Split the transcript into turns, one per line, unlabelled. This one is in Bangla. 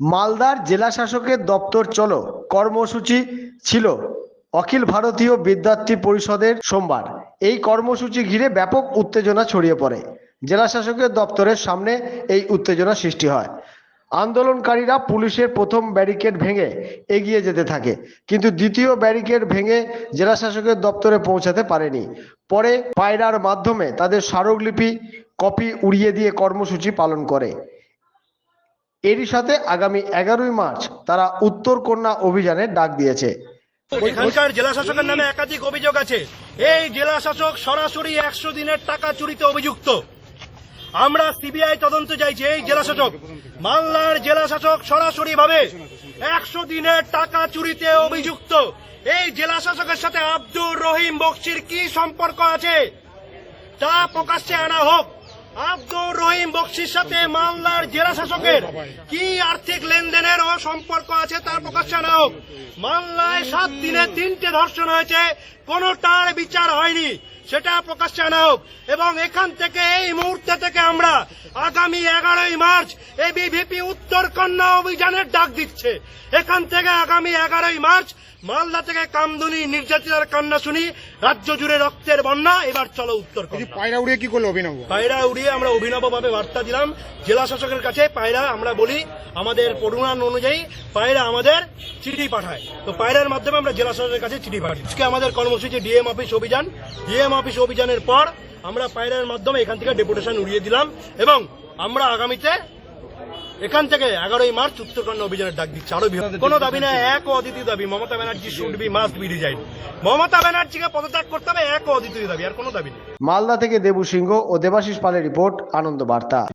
মালদার জেলা শাসকের দপ্তর চলো, কর্মসূচি ছিল অখিল ভারতীয় বিদ্যার্থী পরিষদের সোমবার। এই কর্মসূচি ঘিরে ব্যাপক উত্তেজনা ছড়িয়ে পড়ে। জেলা শাসকের দপ্তরের সামনে এই উত্তেজনা সৃষ্টি হয়। আন্দোলনকারীরা পুলিশের প্রথম ব্যারিকেড ভেঙে এগিয়ে যেতে থাকে, কিন্তু দ্বিতীয় ব্যারিকেড ভেঙে জেলা শাসকের দপ্তরে পৌঁছাতে পারেনি। পরে পায়রার মাধ্যমে তাদের স্মারকলিপি কপি উড়িয়ে দিয়ে কর্মসূচি পালন করে। এরই সাথে আগামী এগারোই মার্চ তারা উত্তর কন্যা অভিযানের ডাক দিয়েছে।
এখানকার জেলা শাসকের নামে একাধিক অভিযোগ আছে। এই জেলা শাসক সরাসরি একশো দিনের টাকা চুরিতে অভিযুক্ত। আমরা সিবিআই তদন্ত চাইছি এই জেলা শাসক। মালদার জেলা শাসক সরাসরি ভাবে একশো দিনের টাকা চুরিতে অভিযুক্ত। এই জেলা শাসকের সাথে আব্দুর রহিম বক্সির কি সম্পর্ক আছে? তা প্রকাশ্যে আনা হোক। আব্দুর রহিম বক্সির সাথে মালদার জেলা শাসকের কি আর্থিক লেনদেনের সম্পর্ক আছে তার প্রকাশ্যে আনা হোক মালদায় সাত দিনে তিনটে ধর্ষণ হয়েছে, কোনোটার বিচার হয়নি। সেটা প্রকাশ্যে আনা হোক। এবং এখান থেকে এই মুহূর্তে থেকে আমরা আগামী এগারোই মার্চ এবিভিপি উত্তর কন্যা অভিযানের ডাক দিচ্ছে। এখান থেকে আগামী এগারোই মার্চ মালদা থেকে কামদুনি নির্যাতিতার কান্না শুনি রাজ্য জুড়ে রক্তের বন্যা এবার চলো উত্তর
পায়রা উড়িয়ে কি করল অভিনব?
পায়রা উড়িয়ে আমরা অভিনবভাবে বার্তা দিলাম। জেলা শাসকের কাছে পায়রা আমরা বলি আমাদের পড়ুয়ান অনুযায়ী পায়রা আমাদের চিঠি পাঠায়। তো পায়রার মাধ্যমে আমরা জেলা শাসকের কাছে চিঠি পাঠাই। আজকে আমাদের কর্মসূচি ডিএম অফিস অভিযান। ডিএম অফিস অভিযানের পর আমরা পায়রার মাধ্যমে এখান থেকে ডেপুটেশন উড়িয়ে দিলাম এবং আমরা আগামীতে এখান থেকে এগারোই মার্চ উত্তরকন্যা অভিযানের ডাক দিচ্ছে। আরও কোন দাবি না এক ও অদিতি দাবি Mamata Banerjee should be must be resign Mamata ব্যানার্জিকে পদত্যাগ করতে হবে এক ও অদ্বিতীয় দাবি আর কোনো দাবি নেই।
মালদা থেকে দেবু সিংহ ও দেবাশিস পালের রিপোর্ট আনন্দ বার্তা।